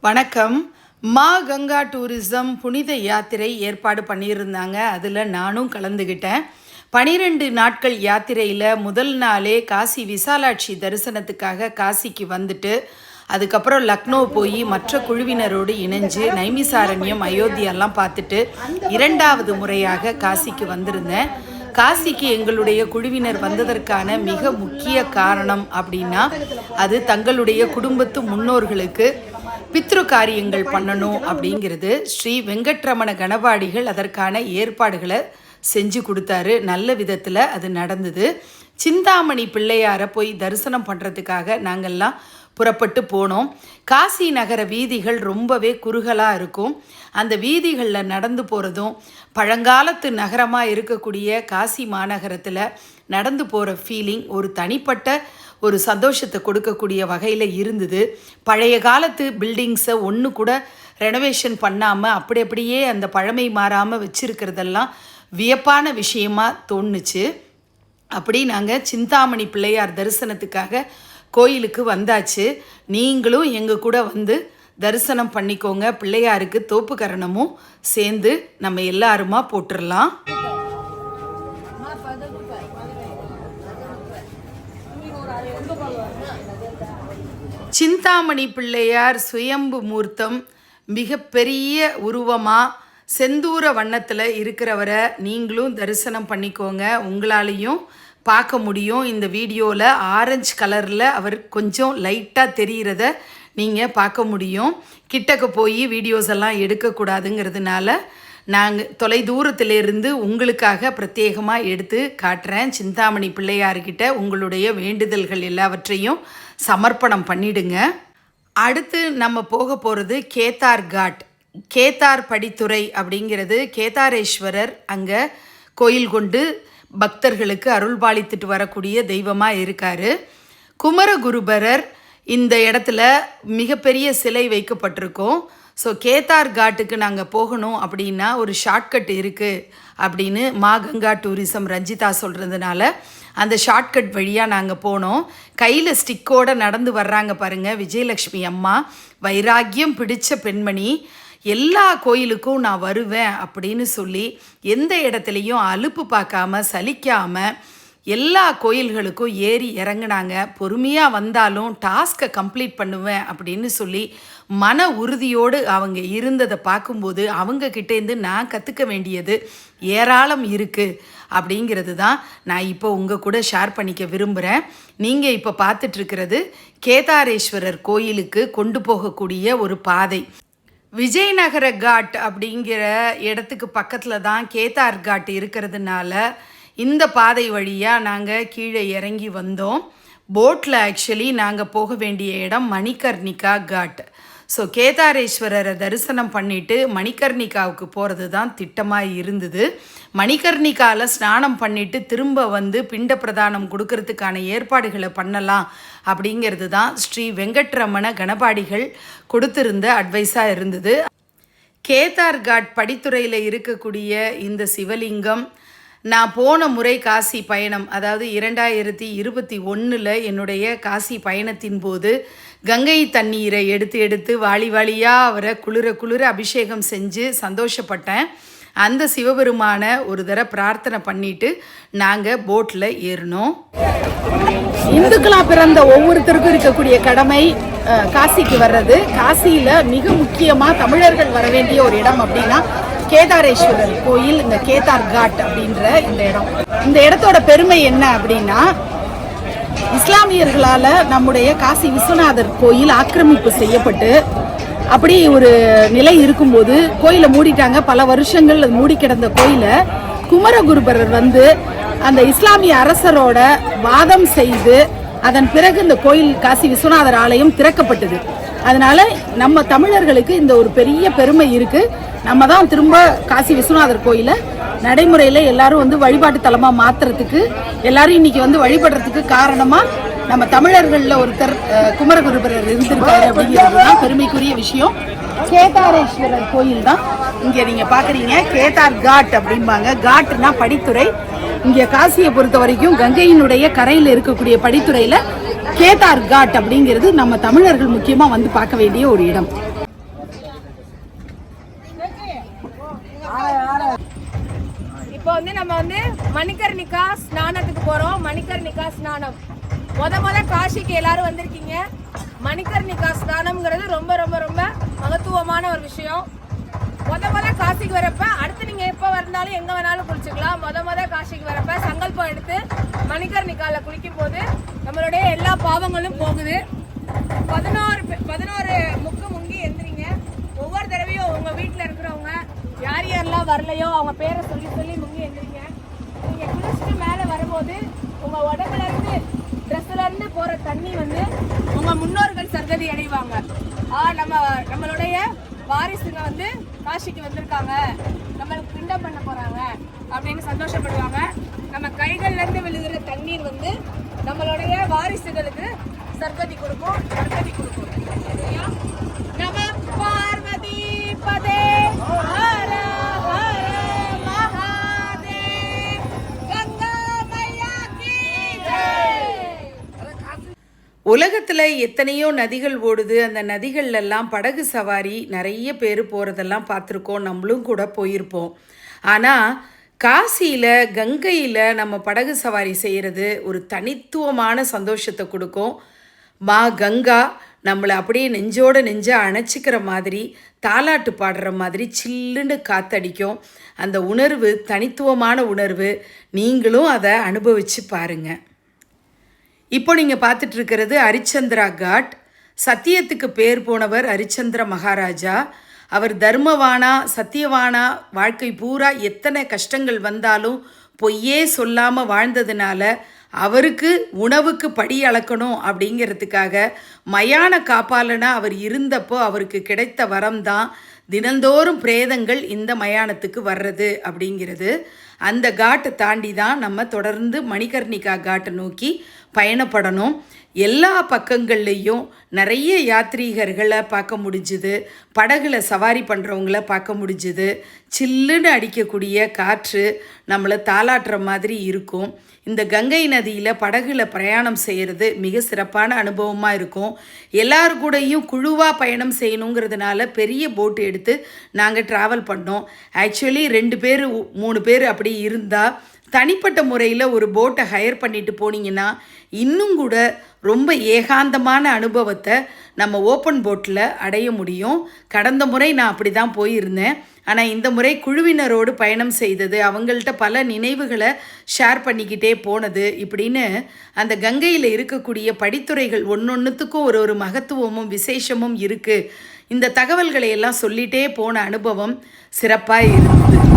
வணக்கம். மா கங்கா டூரிசம் புனித யாத்திரை ஏற்பாடு பண்ணியிருந்தாங்க. அதில் நானும் கலந்துக்கிட்டேன் பனிரெண்டு நாட்கள் யாத்திரையில் முதல் நாளே காசி விசாலாட்சி தரிசனத்துக்காக காசிக்கு வந்துட்டு அதுக்கப்புறம் லக்னோ போய் மற்ற குழுவினரோடு இணைஞ்சு நைமிசாரண்யம் அயோத்தியெல்லாம் பார்த்துட்டு இரண்டாவது முறையாக காசிக்கு வந்திருந்தேன். காசிக்கு எங்களுடைய குழுவினர் வந்ததற்கான மிக முக்கிய காரணம் அப்படின்னா அது தங்களுடைய குடும்பத்து முன்னோர்களுக்கு பித்ரு காரியங்கள் பண்ணணும் அப்படிங்கிறது. ஸ்ரீ வெங்கட்ரமண கணபாடிகள் அதற்கான ஏற்பாடுகளை செஞ்சு கொடுத்தாரு. நல்ல விதத்தில் அது நடந்தது. சிந்தாமணி பிள்ளையாரை போய் தரிசனம் பண்ணுறதுக்காக நாங்கள்லாம் புறப்பட்டு போனோம். காசி நகர வீதிகள் ரொம்பவே குறுகலாக இருக்கும். அந்த வீதிகளில் நடந்து போகிறதும் பழங்காலத்து நகரமாக இருக்கக்கூடிய காசி மாநகரத்தில் நடந்து போகிற ஃபீலிங் ஒரு தனிப்பட்ட ஒரு சந்தோஷத்தை கொடுக்கக்கூடிய வகையில் இருந்தது. பழைய காலத்து பில்டிங்ஸை ஒன்று கூட ரெனோவேஷன் பண்ணாமல் அப்படி அப்படியே அந்த பழமை மாறாமல் வச்சுருக்கிறதெல்லாம் வியப்பான விஷயமாக தோணுச்சு. அப்படி நாங்கள் சிந்தாமணி பிள்ளையார் தரிசனத்துக்காக கோயிலுக்கு வந்தாச்சு. நீங்களும் எங்கள் கூட வந்து தரிசனம் பண்ணிக்கோங்க. பிள்ளையாருக்கு தோப்பு கரணமும் சேர்ந்து நம்ம எல்லாருமா போட்டுடலாம் சிந்தாமணி பிள்ளையார் சுயம்பு மூர்த்தம் மிகப்பெரிய உருவமாக செந்தூர வண்ணத்தில் இருக்கிறவரை நீங்களும் தரிசனம் பண்ணிக்கோங்க. உங்களாலையும் பார்க்க முடியும். இந்த வீடியோவில் ஆரஞ்சு கலரில் அவர் கொஞ்சம் லைட்டாக தெரிகிறத நீங்கள் பார்க்க முடியும். கிட்டக்க போய் வீடியோஸ் எல்லாம் எடுக்கக்கூடாதுங்கிறதுனால நாங்கள் தொலை தூரத்திலிருந்து உங்களுக்காக பிரத்யேகமாக எடுத்து காட்டுறேன். சிந்தாமணி பிள்ளையார்கிட்ட உங்களுடைய வேண்டுதல்கள் எல்லாவற்றையும் சமர்ப்பணம் பண்ணிடுங்க. அடுத்து நம்ம போக போகிறது கேதார் காட். கேதார் படித்துறை அப்படிங்கிறது கேதாரேஸ்வரர் அங்கே கோயில் கொண்டு பக்தர்களுக்கு அருள்பாலித்துட்டு வரக்கூடிய தெய்வமாக இருக்கார். குமரகுருபரர் இந்த இடத்துல மிகப்பெரிய சிலை வைக்கப்பட்டிருக்கோம். ஸோ கேதார் காட்டுக்கு நாங்கள் போகணும் அப்படின்னா ஒரு ஷார்ட்கட் இருக்குது அப்படின்னு மா கங்கா டூரிசம் ரஞ்சிதா சொல்கிறதுனால அந்த ஷார்ட்கட் வழியாக நாங்கள் போனோம். கையில் ஸ்டிக்கோடு நடந்து வர்றாங்க பாருங்கள் விஜயலக்ஷ்மி அம்மா. வைராக்கியம் பிடித்த பெண்மணி. எல்லா கோயிலுக்கும் நான் வருவேன் அப்படின்னு சொல்லி எந்த இடத்துலையும் அலுப்பு பார்க்காம சலிக்காமல் எல்லா கோயில்களுக்கும் ஏறி இறங்குனாங்க. பொறுமையாக வந்தாலும் டாஸ்க்கை கம்ப்ளீட் பண்ணுவேன் அப்படின்னு சொல்லி மன உறுதியோடு அவங்க இருந்ததை பார்க்கும்போது அவங்க கிட்டேருந்து நான் கற்றுக்க வேண்டியது ஏராளம் இருக்குது அப்படிங்கிறது தான் நான் இப்போ உங்கள் கூட ஷேர் பண்ணிக்க விரும்புகிறேன் நீங்கள் இப்போ பார்த்துட்ருக்கிறது கேதாரேஸ்வரர் கோயிலுக்கு கொண்டு போகக்கூடிய ஒரு பாதை. விஜயநகர காட் அப்படிங்கிற இடத்துக்கு பக்கத்தில் தான் கேதார் காட் இருக்கிறதுனால இந்த பாதை வழியாக நாங்கள் கீழே இறங்கி வந்தோம். போட்டில் ஆக்சுவலி நாங்கள் போக வேண்டிய இடம் மணிகர்ணிகா காட். ஸோ கேதாரேஸ்வரரை தரிசனம் பண்ணிட்டு மணிகர்ணிகாவுக்கு போகிறது தான் திட்டமாக இருந்தது. மணிகர்ணிகாவில் ஸ்நானம் பண்ணிட்டு திரும்ப வந்து பிண்ட பிரதானம் கொடுக்கறதுக்கான ஏற்பாடுகளை பண்ணலாம் அப்படிங்கிறது தான் ஸ்ரீ வெங்கட்ரமண கணபாடிகள் கொடுத்திருந்த அட்வைஸாக இருந்தது. கேதார்காட் படித்துறையில் இருக்கக்கூடிய இந்த சிவலிங்கம் நான் போன முறை காசி பயணம் அதாவது இரண்டாயிரத்தி இருபத்தி ஒன்றில் என்னுடைய காசி பயணத்தின் போது கங்கை தண்ணீரை எடுத்து எடுத்து வாளி வாளியாக அவரை குளிர குளிர அபிஷேகம் செஞ்சு சந்தோஷப்பட்டேன். அந்த சிவபெருமான ஒரு தடவை பிரார்த்தனை பண்ணிட்டு நாங்கள் போட்டில் ஏறினோம். இந்துக்களாக பிறந்த ஒவ்வொருத்தருக்கும் இருக்கக்கூடிய கடமை காசிக்கு வர்றது. காசியில் மிக முக்கியமாக தமிழர்கள் வர வேண்டிய ஒரு இடம் அப்படின்னா கேதாரேஸ்வரர் கோயில் இந்த கேதார் காட் அப்படின்ற இந்த இடம். இந்த இடத்தோட பெருமை என்ன அப்படின்னா இஸ்லாமியர்களால் நம்முடைய காசி விஸ்வநாதர் கோயில் ஆக்கிரமிப்பு செய்யப்பட்டு அப்படி ஒரு நிலை இருக்கும்போது கோயிலை மூடிட்டாங்க. பல வருஷங்கள் மூடி கிடந்த கோயிலை குமரகுருபரர் வந்து அந்த இஸ்லாமிய அரசரோட வாதம் செய்து அதன் பிறகு இந்த கோயில் காசி விஸ்வநாதர் ஆலயம் திறக்கப்பட்டது. அதனால நம்ம தமிழர்களுக்கு இந்த ஒரு பெரிய பெருமை இருக்கு. நம்ம தான் திரும்ப காசி விஸ்வநாதர் கோயிலை நடைமுறையில் எல்லாரும் வந்து வழிபாட்டு தலமா மாத்துறதுக்கு எல்லாரும் இன்னைக்கு வந்து வழிபடுறதுக்கு காரணமா நம்ம தமிழர்களில் ஒருத்தர் குமரகுருபரர் இருந்திருக்காரு அப்படிங்கிறது தான் பெருமைக்குரிய விஷயம். கேதாரேஸ்வரர் கோயில் தான். இங்கே நீங்கள் பார்க்குறீங்க கேதார் காட் அப்படிம்பாங்க. காட்னா படித்துறை. இங்கே காசியை பொறுத்த வரைக்கும் கங்கையினுடைய கரையில் இருக்கக்கூடிய படித்துறையில் கேதார் காட் அப்படிங்கிறது நம்ம தமிழர்கள் முக்கியமாக வந்து பார்க்க வேண்டிய ஒரு இடம். இப்போ வந்து நம்ம வந்து மணிக்கர்ணிகா ஸ்நானத்துக்கு போகிறோம் மணிக்கர்ணிகா ஸ்நானம். முத முத காஷிக்கு எல்லாரும் வந்திருக்கீங்க. மணிக்கர்ணிகா ஸ்நானம்ங்கிறது ரொம்ப ரொம்ப ரொம்ப மகத்துவமான ஒரு விஷயம். முத முத காசிக்கு வரப்ப அடுத்து நீங்க எப்போ வந்தாலும் எங்க வேணாலும் குளிச்சுக்கலாம். முத முத காசிக்கு வரப்ப சங்கல்பம் எடுத்து மணிக்கர்ணிகால குளிக்கும் போது நம்மளுடைய எல்லா பாவங்களும் போகுது. பதினோரு பதினோரு முக்கு முங்கி எந்திரிங்க. ஒவ்வொரு தடவையும் உங்க வீட்டில் இருக்கிறவங்க யார் யாரெல்லாம் வரலையோ அவங்க பேரை சொல்லி சொல்லி முங்கி எந்திரிங்க. நீங்க குளிச்சுட்டு மேலே வரும்போது உங்க உடம்புல ட்ரெஸ்லேருந்து ட்ரெஸ்ல இருந்து போற தண்ணி வந்து உங்க முன்னோர்கள் சர்கதி அடைவாங்க. ஆ நம்ம நம்மளுடைய வாரிசுங்க வந்து காசிக்கு வந்திருக்காங்க. நம்மளுக்கு பிண்டம் பண்ண போறாங்க அப்படின்னு சந்தோஷப்படுவாங்க. நம்ம கைகள்ல இருந்து விழுகிற தண்ணீர் வந்து நம்மளுடைய வாரிசுகளுக்கு சர்க்கதி கொடுக்கும் சர்க்கதி கொடுக்கும். நம்ம பார்வதி பதே. உலகத்தில் எத்தனையோ நதிகள் ஓடுது. அந்த நதிகள்லெல்லாம் படகு சவாரி நிறைய பேர் போகிறதெல்லாம் பார்த்துருக்கோம். நம்மளும் கூட போயிருப்போம். ஆனால் காசியில் கங்கையில் நம்ம படகு சவாரி செய்கிறது ஒரு தனித்துவமான சந்தோஷத்தை கொடுக்கும். மா கங்கா நம்மளை அப்படியே நெஞ்சோட நெஞ்ச அணைச்சிக்கிற மாதிரி தாலாட்டு பாடுற மாதிரி சில்லுன்னு காத்தடிக்கும். அந்த உணர்வு தனித்துவமான உணர்வு நீங்களும் அதை அனுபவித்து பாருங்கள் இப்போ நீங்கள் பார்த்துட்டு இருக்கிறது ஹரிச்சந்திரா காட். சத்தியத்துக்கு பேர் போனவர் ஹரிச்சந்திர மகாராஜா. அவர் தர்மவானா சத்தியவானா வாழ்க்கை பூரா எத்தனை கஷ்டங்கள் வந்தாலும் பொய்யே சொல்லாமல் வாழ்ந்ததுனால அவருக்கு உணவுக்கு படி அளக்கணும் அப்படிங்கிறதுக்காக மயான காப்பாளனா அவர் இருந்தப்போ அவருக்கு கிடைத்த வரம் தான் தினந்தோறும் பிரேதங்கள் இந்த மயானத்துக்கு வர்றது அப்படிங்கிறது. அந்த காட்டை தாண்டி தான் நம்ம தொடர்ந்து மணிகர்ணிகா காட்டை நோக்கி பயணப்படணும். எல்லா பக்கங்கள்லேயும் நிறைய யாத்ரீகர்களை பார்க்க முடிஞ்சுது. படகுல சவாரி பண்ணுறவங்கள பார்க்க முடிஞ்சுது. சில்லுன்னு அடிக்கக்கூடிய காற்று நம்மளை தாளாட்டுற மாதிரி இருக்கும். இந்த கங்கை நதியில் படகுல பிரயாணம் செய்கிறது மிக சிறப்பான அனுபவமாக இருக்கும். எல்லார் கூடயும் குழுவாக பயணம் செய்யணுங்கிறதுனால பெரிய போட் எடுத்து நாங்கள் ட்ராவல் பண்ணோம். ஆக்சுவலி ரெண்டு பேர் மூணு பேர் அப்படி இருந்தால் தனிப்பட்ட முறையில் ஒரு போட்டை ஹையர் பண்ணிட்டு போனீங்கன்னா இன்னும் கூட ரொம்ப ஏகாந்தமான அனுபவத்தை நம்ம ஓப்பன் போட்டில் அடைய முடியும். கடந்த முறை நான் அப்படி தான் போயிருந்தேன். ஆனால் இந்த முறை குழுவினரோடு பயணம் செய்தது அவங்கள்ட்ட பல நினைவுகளை ஷேர் பண்ணிக்கிட்டே போனது. இப்படின்னு அந்த கங்கையில் இருக்கக்கூடிய படித்துறைகள் ஒன்றொன்றுத்துக்கும் ஒரு ஒரு மகத்துவமும் விசேஷமும் இருக்குது இந்த தகவல்களை எல்லாம் சொல்லிட்டே போன அனுபவம் சிறப்பாக இருந்தது.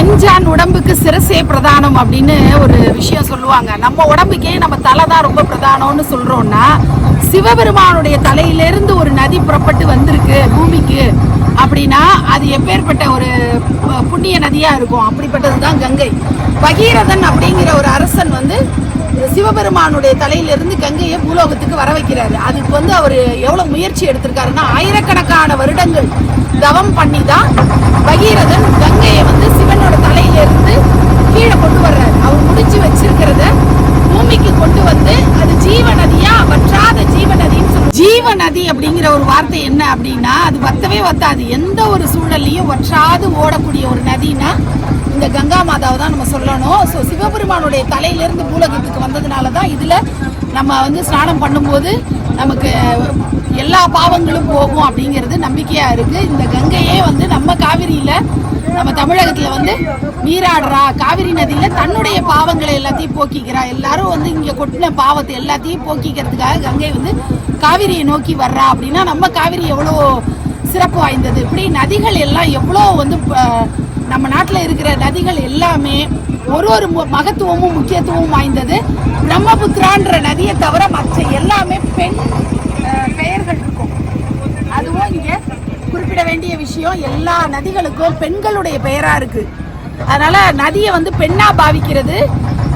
என்ஜான் உடம்புக்கு சிரசே பிரதானம் அப்படின்னு ஒரு விஷயம் சொல்லுவாங்க. நம்ம உடம்புக்கே நம்ம தலை தான் ரொம்ப பிரதானம்னு சொல்றோம்னா சிவபெருமானுடைய தலையிலிருந்து ஒரு நதி புறப்பட்டு வந்திருக்கு பூமிக்கு அப்படின்னா அது எப்பேற்பட்ட ஒரு புண்ணிய நதியா இருக்கும்? அப்படிப்பட்டது தான் கங்கை. பகீரதன் அப்படிங்கிற ஒரு அரசன் வந்து சிவபெருமானுடைய தலையிலிருந்து கங்கையை பூலோகத்துக்கு வர வைக்கிறாரு. அதுக்கு வந்து அவர் எவ்வளவு முயற்சி எடுத்திருக்காருன்னா ஆயிரக்கணக்கான வருடங்கள் தவம் பண்ணி தான் பகீரதன் கங்கையை வந்து சிவனோட தலையிலிருந்து கீழே கொண்டு வர்றாரு. அவர் முடிச்சு வச்சிருக்கிறத பூமிக்கு கொண்டு வந்து அது ஜீவ நதியா வற்றாத ஜீவ நதின்னு சொல்லுவோம் ஜீவ நதி அப்படிங்கிற ஒரு வார்த்தை என்ன அப்படின்னா அது வத்தவே வத்தாது. எந்த ஒரு சூழல்லையும் வற்றாது ஓடக்கூடிய ஒரு நதினா இந்த கங்கா மாதாவை தான் நம்ம சொல்லணும். ஸோ சிவபெருமானுடைய தலையிலிருந்து பூலகத்துக்கு வந்ததுனால தான் இதில் நம்ம வந்து ஸ்நானம் பண்ணும்போது நமக்கு எல்லா பாவங்களும் போகும் அப்படிங்கிறது நம்பிக்கையாக இருக்குது இந்த கங்கையே வந்து நம்ம காவிரியில் நம்ம தமிழகத்தில் வந்து நீராடுறா. காவிரி நதியில் தன்னுடைய பாவங்களை எல்லாத்தையும் போக்கிக்கிறா. எல்லாரும் வந்து இங்கே கொட்டின பாவத்தை எல்லாத்தையும் போக்கிக்கிறதுக்காக கங்கை வந்து காவிரியை நோக்கி வர்றா அப்படின்னா நம்ம காவிரி எவ்வளோ சிறப்பு வாய்ந்தது. இப்படி நதிகள் எல்லாம் எவ்வளோ வந்து ப- நம்ம நாட்டில் இருக்கிற நதிகள் எல்லாமே ஒரு ஒரு மகத்துவமும் முக்கியத்துவமும் வாய்ந்தது. பிரம்மபுத்திரான்ற நதியை தவிர மற்ற எல்லாமே பெண் பெயர்கள் இருக்கும். அதுவும் இங்கே குறிப்பிட வேண்டிய விஷயம் எல்லா நதிகளுக்கும் பெண்களுடைய பெயராக இருக்கு. அதனால நதியை வந்து பெண்ணா பாவிக்கிறது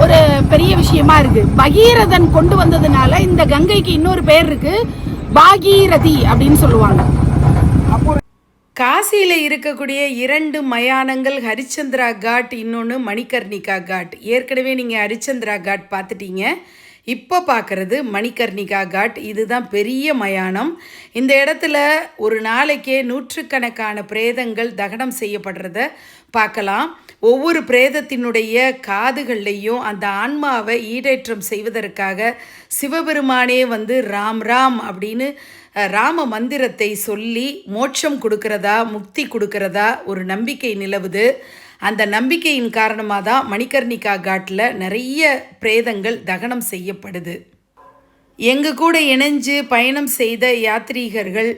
ஒரு பெரிய விஷயமா இருக்கு. பகீரதன் கொண்டு வந்ததுனால இந்த கங்கைக்கு இன்னொரு பெயர் இருக்கு. பாகீரதி அப்படின்னு சொல்லுவாங்க. காசியில் இருக்கக்கூடிய இரண்டு மயானங்கள் ஹரிச்சந்திரா காட் இன்னொன்று மணிகர்ணிகா காட். ஏற்கனவே நீங்கள் ஹரிச்சந்திரா காட் பார்த்துட்டீங்க. இப்போ பார்க்குறது மணிகர்ணிகா காட். இதுதான் பெரிய மயானம். இந்த இடத்துல ஒரு நாளைக்கே நூற்றுக்கணக்கான பிரேதங்கள் தகனம் செய்யப்படுறத பார்க்கலாம். ஒவ்வொரு பிரேதத்தினுடைய காதுகள்லையும் அந்த ஆன்மாவை ஈடேற்றம் செய்வதற்காக சிவபெருமானே வந்து ராம் ராம் அப்படின்னு ராம மந்திரத்தை சொல்லி மோட்சம் கொடுக்கறதா முக்தி கொடுக்கறதா ஒரு நம்பிக்கை நிலவுது. அந்த நம்பிக்கையின் காரணமாக தான் மணிகர்ணிகா காட்டில் நிறைய பிரேதங்கள் தகனம் செய்யப்படுது. எங்கள் கூட இணைஞ்சு பயணம் செய்த யாத்ரீகர்கள்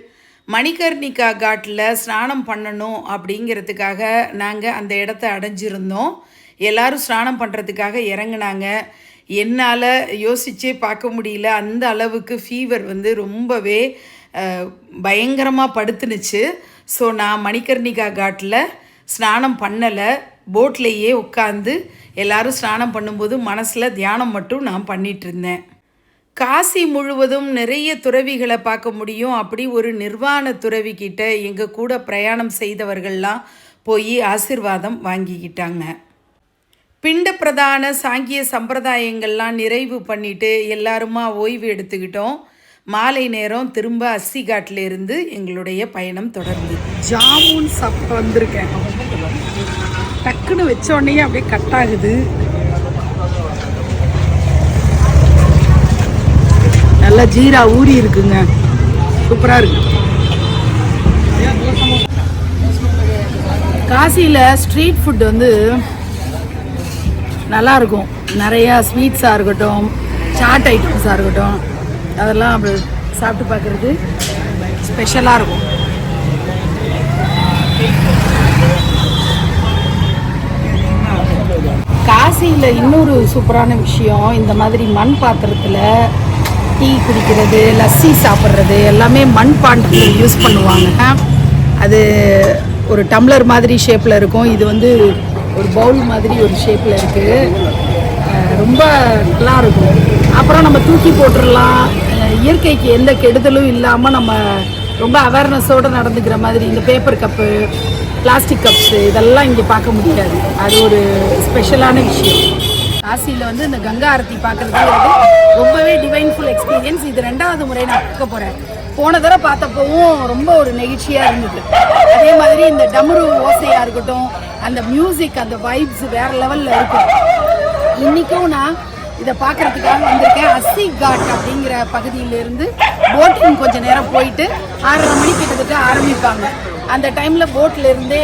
மணிகர்ணிகா காட்டில் ஸ்நானம் பண்ணணும் அப்படிங்கிறதுக்காக நாங்கள் அந்த இடத்த அடைஞ்சிருந்தோம். எல்லாரும் ஸ்நானம் பண்ணுறதுக்காக இறங்குனாங்க. என்னால் யோசிச்சே பார்க்க முடியல. அந்த அளவுக்கு ஃபீவர் வந்து ரொம்பவே பயங்கரமாக படுத்துனுச்சு. ஸோ நான் மணிகர்ணிகா காட்டில் ஸ்நானம் பண்ணலை. போட்லேயே உட்காந்து எல்லாரும் ஸ்நானம் பண்ணும்போது மனசில் தியானம் மட்டும் நான் பண்ணிகிட்டு இருந்தேன். காசி முழுவதும் நிறைய துறவிகளை பார்க்க முடியும். அப்படி ஒரு நிர்வாண துறவி கிட்ட எங்கள் கூட பிரயாணம் செய்தவர்கள்லாம் போய் ஆசிர்வாதம் வாங்கிக்கிட்டாங்க. பிண்ட பிரதான சாங்கிய சம்பிரதாயங்கள்லாம் நிறைவு பண்ணிட்டு எல்லாருமா ஓய்வு எடுத்துக்கிட்டோம். மாலை நேரம் திரும்ப அஸ்ஸிகாட்டில் இருந்து எங்களுடைய பயணம் தொடர்ந்து. ஜாமுன் சாப்பிட்டு வந்திருக்கேன். டக்குன்னு வச்ச உடனே அப்படியே கட் ஆகுது. நல்லா ஜீரா ஊறி இருக்குங்க. சூப்பராக இருக்கு. காசியில் ஸ்ட்ரீட் ஃபுட் வந்து நல்லாயிருக்கும். நிறையா ஸ்வீட்ஸாக இருக்கட்டும் சாட் ஐட்டம்ஸாக இருக்கட்டும் அதெல்லாம் அப்படி சாப்பிட்டு பார்க்குறது ஸ்பெஷலாக இருக்கும். காசியில் இன்னொரு சூப்பரான விஷயம் இந்த மாதிரி மண் பாத்திரத்தில் டீ குடிக்கிறது லஸ்ஸி சாப்பிட்றது எல்லாமே மண் பாண்டத்தில் யூஸ் பண்ணுவாங்க. அது ஒரு டம்ளர் மாதிரி ஷேப்பில் இருக்கும். இது வந்து ஒரு பவுல் மாதிரி ஒரு ஷேப்பில் இருக்குது ரொம்ப நல்லா இருக்கும். அப்புறம் நம்ம தூக்கி போட்டுடலாம் இயற்கைக்கு எந்த கெடுதலும் இல்லாமல் நம்ம ரொம்ப அவேர்னஸோடு நடந்துக்கிற மாதிரி இந்த பேப்பர் கப்பு பிளாஸ்டிக் கப்ஸு இதெல்லாம் இங்கே பார்க்க முடியாது. அது ஒரு ஸ்பெஷலான விஷயம். காசியில் வந்து இந்த கங்கா ஆரத்தி பார்க்குறதுங்கிறது ரொம்பவே டிவைன்ஃபுல் எக்ஸ்பீரியன்ஸ் இது ரெண்டாவது முறை நான் பார்க்க போகிறேன் போன தடவை பார்த்தப்பவும் ரொம்ப ஒரு நெகிழ்ச்சியாக இருந்தது. அதே மாதிரி இந்த டமரு ஓசையாக இருக்கட்டும் அந்த மியூசிக் அந்த வைப்ஸ் வேற லெவலில் இருக்கும். இன்னைக்கும் நான் இதை பார்க்குறதுக்காக வந்திருக்கேன். அஸ்ஸி காட் அப்படிங்கிற பகுதியிலேருந்து போட்டிங் கொஞ்ச நேரம் போயிட்டு ஆறரை மணி கிட்டத்தட்ட ஆரம்பிப்பாங்க. அந்த டைமில் போட்டில் இருந்தே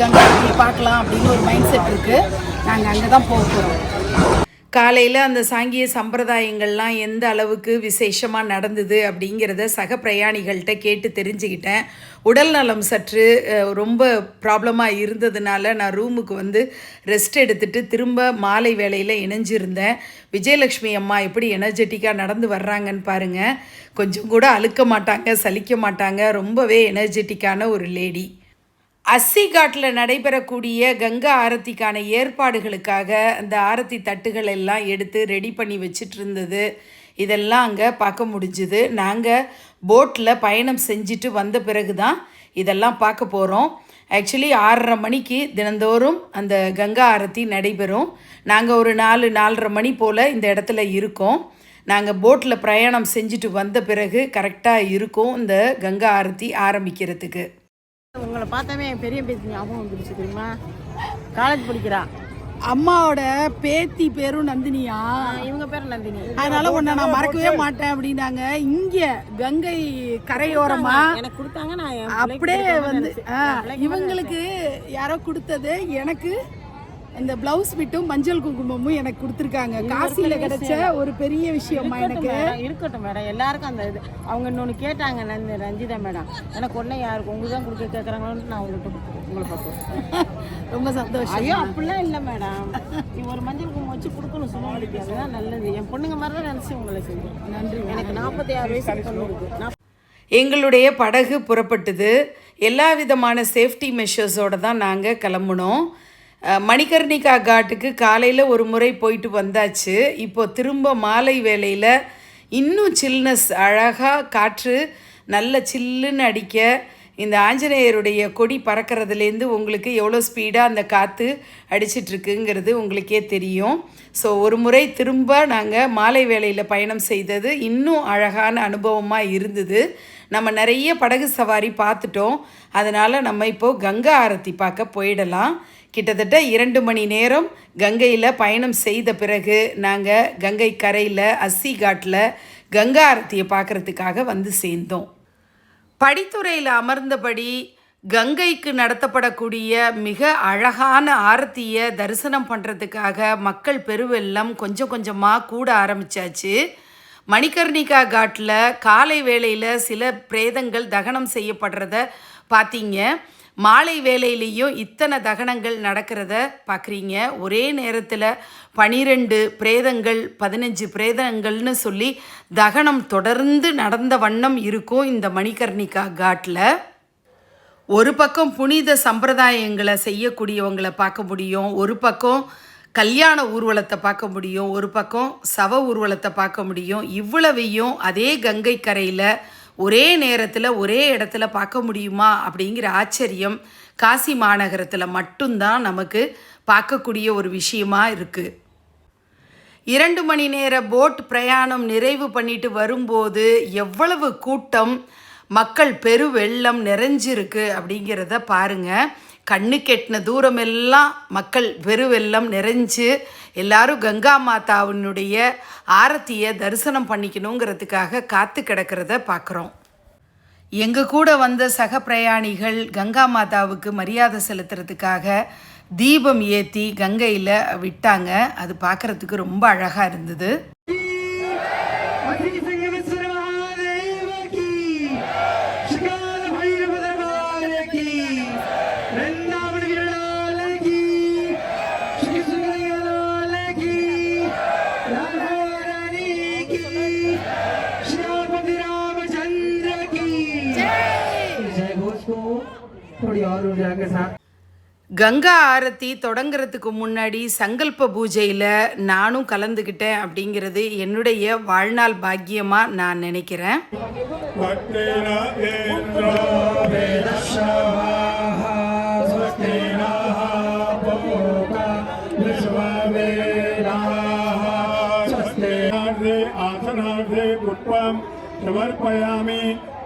கங்கா பார்க்கலாம் அப்படின்னு ஒரு மைண்ட் செட் இருக்குது நாங்கள் அங்கே தான் போக போகிறோம் காலையில் அந்த சாங்கிய சம்பிரதாயங்கள்லாம் எந்த அளவுக்கு விசேஷமாக நடந்தது அப்படிங்கிறத சக பிரயாணிகள்கிட்ட கேட்டு தெரிஞ்சுக்கிட்டேன். உடல் நலம் சற்று ரொம்ப ப்ராப்ளமாக இருந்ததுனால நான் ரூமுக்கு வந்து ரெஸ்ட் எடுத்துட்டு திரும்ப மாலை வேலையில் இணைஞ்சிருந்தேன். விஜயலட்சுமி அம்மா எப்படி எனர்ஜெட்டிக்காக நடந்து வர்றாங்கன்னு பாருங்கள் கொஞ்சம் கூட அழுக்க மாட்டாங்க சலிக்க மாட்டாங்க. ரொம்பவே எனர்ஜெட்டிக்கான ஒரு லேடி. அஸ்ஸிகாட்டில் நடைபெறக்கூடிய கங்கா ஆரத்திக்கான ஏற்பாடுகளுக்காக அந்த ஆரத்தி தட்டுகள் எல்லாம் எடுத்து ரெடி பண்ணி வச்சுட்டு இருந்தது இதெல்லாம் அங்கே பார்க்க முடிஞ்சுது. நாங்கள் போட்டில் பயணம் செஞ்சுட்டு வந்த பிறகு தான் இதெல்லாம் பார்க்க போகிறோம் ஆக்சுவலி ஆறரை மணிக்கு தினந்தோறும் அந்த கங்கா ஆரத்தி நடைபெறும். நாங்கள் ஒரு நாலு நாலரை மணி போல் இந்த இடத்துல இருக்கோம். நாங்கள் போட்டில் பிரயாணம் செஞ்சுட்டு வந்த பிறகு கரெக்டாக இருக்கும் இந்த கங்கா ஆரத்தி ஆரம்பிக்கிறதுக்கு. உங்களை பார்த்தாவே என் பெரிய பேத்தி ஞாபகம் வந்துருச்சு தெரியுமா? காலேஜ் படிக்கிறா. அம்மாவோட பேத்தி பேரும் நந்தினியா? இவங்க பேர் நந்தினி. அதனால உன்னை நான் மறக்கவே மாட்டேன் அப்படின்னாங்க. இங்க கங்கை கரையோரமா? எனக்கு கொடுத்தாங்க நான் அப்படியே வந்து ஆ, இவங்களுக்கு யாரோ கொடுத்தது எனக்கு இந்த பிளவுஸ் பிட்டும் மஞ்சள் குங்குமமும் எனக்கு கொடுத்துருக்காங்க. காசியில கிடைச்ச ஒரு பெரிய விஷயமா எனக்கு. இருக்கட்டும் மேடம். எல்லாருக்கும் அந்த இது. அவங்க இன்னொன்று கேட்டாங்க நந்தி ரஞ்சிதா மேடம். எனக்கு உடனே யாருக்கு? உங்களுக்கு தான் கொடுக்க கேட்குறாங்களோன்னு நான் உங்கள்கிட்ட உங்களை பார்த்து ரொம்ப சந்தோஷம். ஐயோ அப்படிலாம் இல்லை மேடம். நீ ஒரு மஞ்சள் குங்குமம் வச்சு கொடுக்கணும் சும்மா அதுதான் நல்லது. என் பொண்ணுங்க மாதிரி தான் நினச்சி உங்களை செஞ்சேன் நன்றி எனக்கு நாற்பத்தி ஆறு வயசு பொண்ணு எங்களுடைய படகு புறப்பட்டது. எல்லா விதமான சேஃப்டி மெஷர்ஸோடு தான் நாங்கள் கிளம்புனோம். மணிகர்ணிகா காட்டுக்கு காலையில் ஒரு முறை போயிட்டு வந்தாச்சு. இப்போது திரும்ப மாலை வேலையில் இன்னும் சில்னஸ் அழகாக காற்று நல்ல சில்லுன்னு அடிக்க இந்த ஆஞ்சநேயருடைய கொடி பறக்கிறதுலேருந்து உங்களுக்கு எவ்வளோ ஸ்பீடாக அந்த காற்று அடிச்சிட்ருக்குங்கிறது உங்களுக்கே தெரியும். ஸோ ஒரு முறை திரும்ப நாங்கள் மாலை வேலையில் பயணம் செய்தது இன்னும் அழகான அனுபவமாக இருந்தது. நம்ம நிறைய படகு சவாரி பார்த்துட்டோம். அதனால் நம்ம இப்போது கங்கா ஆரத்தி பார்க்க போயிடலாம். கிட்டத்தட்ட இரண்டு மணி நேரம் கங்கையில் பயணம் செய்த பிறகு நாங்கள் கங்கை கரையில் அஸ்ஸி காட்டில் கங்கா ஆரத்தியை பார்க்குறதுக்காக வந்து சேர்ந்தோம். படித்துறையில் அமர்ந்தபடி கங்கைக்கு நடத்தப்படக்கூடிய மிக அழகான ஆரத்தியை தரிசனம் பண்ணுறதுக்காக மக்கள் பெருவெல்லம் கொஞ்சம் கொஞ்சமாக கூட ஆரம்பித்தாச்சு மணிகர்ணிகா காட்டில் காலை வேளையில் சில பிரேதங்கள் தகனம் செய்யப்படுறத பார்த்தீங்க மாலை வேலையிலையும் இத்தனை தகனங்கள் நடக்கிறத பார்க்குறீங்க ஒரே நேரத்தில் பனிரெண்டு பிரேதங்கள் பதினஞ்சு பிரேதங்கள்னு சொல்லி தகனம் தொடர்ந்து நடந்த வண்ணம் இருக்கும் இந்த மணிகர்ணிகா காட்டில் ஒரு பக்கம் புனித சம்பிரதாயங்களை செய்யக்கூடியவங்களை பார்க்க முடியும். ஒரு பக்கம் கல்யாண ஊர்வலத்தை பார்க்க முடியும். ஒரு பக்கம் சவ ஊர்வலத்தை பார்க்க முடியும். இவ்வளவையும் அதே கங்கை கரையில் ஒரே நேரத்தில் ஒரே இடத்துல பார்க்க முடியுமா? அப்படிங்கிற ஆச்சரியம் காசி மாநகரத்தில் மட்டும்தான் நமக்கு பார்க்கக்கூடிய ஒரு விஷயமா இருக்குது இரண்டு மணி நேர போட் பிரயாணம் நிறைவு பண்ணிட்டு வரும்போது எவ்வளவு கூட்டம் மக்கள் பெருவெள்ளம் நிறைஞ்சிருக்கு அப்படிங்கிறத பாருங்க. கண்ணு கெட்டின தூரமெல்லாம் மக்கள் பெருவெள்ளம் நிறைஞ்சு எல்லாரும் கங்கா மாதாவினுடைய ஆரத்தியை தரிசனம் பண்ணிக்கணுங்கிறதுக்காக காத்து கிடக்கிறத பார்க்குறோம் எங்கள் கூட வந்த சக பிரயாணிகள் கங்கா மாதாவுக்கு மரியாதை செலுத்துறதுக்காக தீபம் ஏற்றி கங்கையில் விட்டாங்க. அது பார்க்குறதுக்கு ரொம்ப அழகாக இருந்தது. செஞ்சாங்கண்ணா கங்கா ஆரத்தி தொடங்கிறதுக்கு முன்னாடி சங்கல்ப பூஜையில் நானும் கலந்துக்கிட்டேன் அப்படிங்கிறது என்னுடைய வாழ்நாள் பாக்கியமாக நான் நினைக்கிறேன். சமர்ப்பயாமி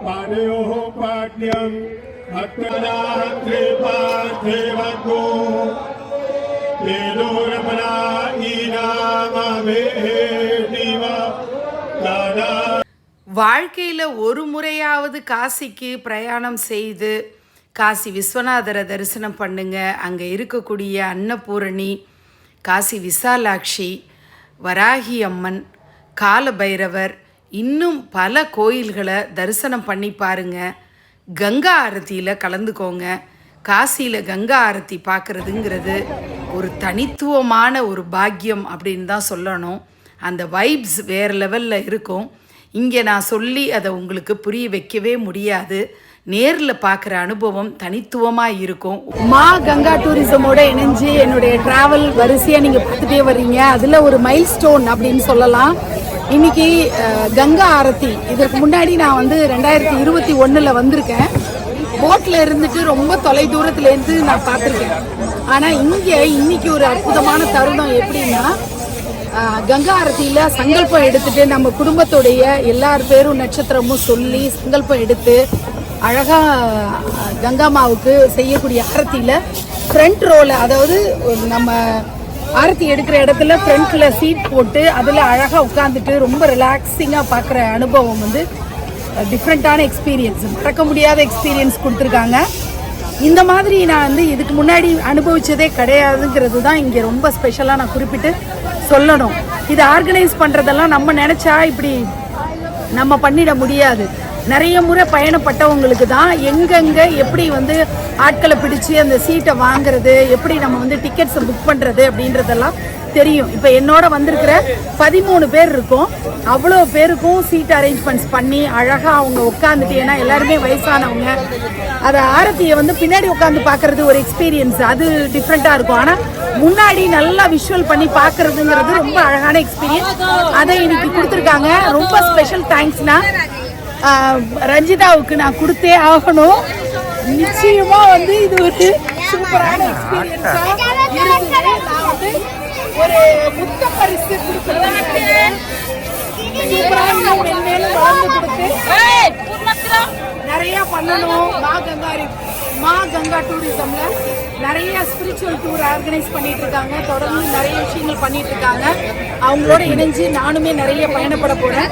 பாடயோ பாட்யம். स्वस्ति नः पूका विश्ववेदाः स्वस्ति नार्दे आसनार्दे पुष्पं समर्पयामि पादयोः पाद्यम् अत्रात्रे पार्थिवगो तेजोरपरायीनामवेदिव दादा வாழ்க்கையில் ஒரு முறையாவது காசிக்கு பிரயாணம் செய்து காசி விஸ்வநாதரை தரிசனம் பண்ணுங்க அங்கே இருக்கக்கூடிய அன்னபூரணி காசி விசாலாட்சி வராகி அம்மன் காலபைரவர் இன்னும் பல கோயில்களை தரிசனம் பண்ணி பாருங்க கங்கா ஆரத்தியில் கலந்துக்கோங்க. காசியில் கங்கா ஆரத்தி பார்க்குறதுங்கிறது ஒரு தனித்துவமான ஒரு பாக்கியம் அப்படின்னு தான் சொல்லணும். அந்த வைப்ஸ் வேறு லெவலில் இருக்கும். இங்கே நான் சொல்லி அதை உங்களுக்கு புரிய வைக்கவே முடியாது. நேரில் பார்க்குற அனுபவம் தனித்துவமாக இருக்கும். மா கங்கா டூரிசமோட இணைஞ்சு என்னுடைய ட்ராவல் வரிசையாக நீங்கள் பார்த்துட்டே வர்றீங்க. அதில் ஒரு மைல் ஸ்டோன் அப்படின்னு சொல்லலாம். இன்னைக்கு கங்கா ஆரத்தி. இதற்கு முன்னாடி நான் வந்து ரெண்டாயிரத்தி இருபத்தி ஒன்றில் வந்திருக்கேன். போட்டில் இருந்துட்டு ரொம்ப தொலை தூரத்துலேருந்து நான் பார்த்துருக்கேன். ஆனால் இங்கே இன்னைக்கு ஒரு அற்புதமான தருணம் எப்படின்னா கங்கா ஆரத்தியில் சங்கல்பம் எடுத்துட்டு நம்ம குடும்பத்துடைய எல்லார் பேரும் நட்சத்திரமும் சொல்லி சங்கல்பம் எடுத்து அழகா கங்காமாவுக்கு செய்யக்கூடிய ஆரத்தியில ஃப்ரண்ட் ரோல அதாவது நம்ம ஆரத்தி எடுக்கிற இடத்துல ஃப்ரண்ட்ல சீட் போட்டு அதில் அழகாக உட்காந்துட்டு ரொம்ப ரிலாக்ஸிங்காக பார்க்குற அனுபவம் வந்து டிஃப்ரெண்ட்டான எக்ஸ்பீரியன்ஸ் மறக்க முடியாத எக்ஸ்பீரியன்ஸ் கொடுத்துருக்காங்க. இந்த மாதிரி நான் வந்து இதுக்கு முன்னாடி அனுபவித்ததே கிடையாதுங்கிறது தான் இங்கே ரொம்ப ஸ்பெஷலாக நான் குறிப்பிட்டு சொல்லணும். இதை ஆர்கனைஸ் பண்ணுறதெல்லாம் நம்ம நினச்சா இப்படி நம்ம பண்ணிட முடியாது. நிறைய முறை பயணப்பட்டவங்களுக்கு தான் எங்கெங்கே எப்படி வந்து ஆட்களை பிடிச்சு அந்த சீட்டை வாங்குறது எப்படி நம்ம வந்து டிக்கெட்ஸை புக் பண்ணுறது அப்படின்றதெல்லாம் தெரியும். இப்போ என்னோட வந்திருக்கிற பதிமூணு பேர் இருக்கோம். அவ்வளோ பேருக்கும் சீட் அரேஞ்ச்மெண்ட்ஸ் பண்ணி அழகாக அவங்க உட்காந்துட்டு ஏன்னா எல்லாருமே வயசானவங்க. அதை ஆரத்தியை வந்து பின்னாடி உட்காந்து பார்க்கறது ஒரு எக்ஸ்பீரியன்ஸ் அது டிஃப்ரெண்ட்டாக இருக்கும். ஆனால் முன்னாடி நல்லா விஷுவல் பண்ணி பார்க்கறதுங்கிறது ரொம்ப அழகான எக்ஸ்பீரியன்ஸ் அதை இன்னைக்கு கொடுத்துருக்காங்க. ரொம்ப ஸ்பெஷல் தேங்க்ஸ்னா ரஞ்சிதாவுக்கு நான் கொடுத்தே ஆகணும். நிச்சயமா வந்து இது ஒரு சூப்பரான வந்து ஒரு முத்த பரிசு நிறைய பண்ணணும். மா கங்கா ரி- மா கங்கா டூரிசம்ல நிறைய ஸ்பிரிச்சுவல் டூர் ஆர்கனைஸ் பண்ணிட்டு இருக்காங்க தொடர்ந்து நிறைய விஷயங்கள் பண்ணிட்டு இருக்காங்க அவங்களோட இணைஞ்சு நானுமே நிறைய பயணப்பட போறேன்.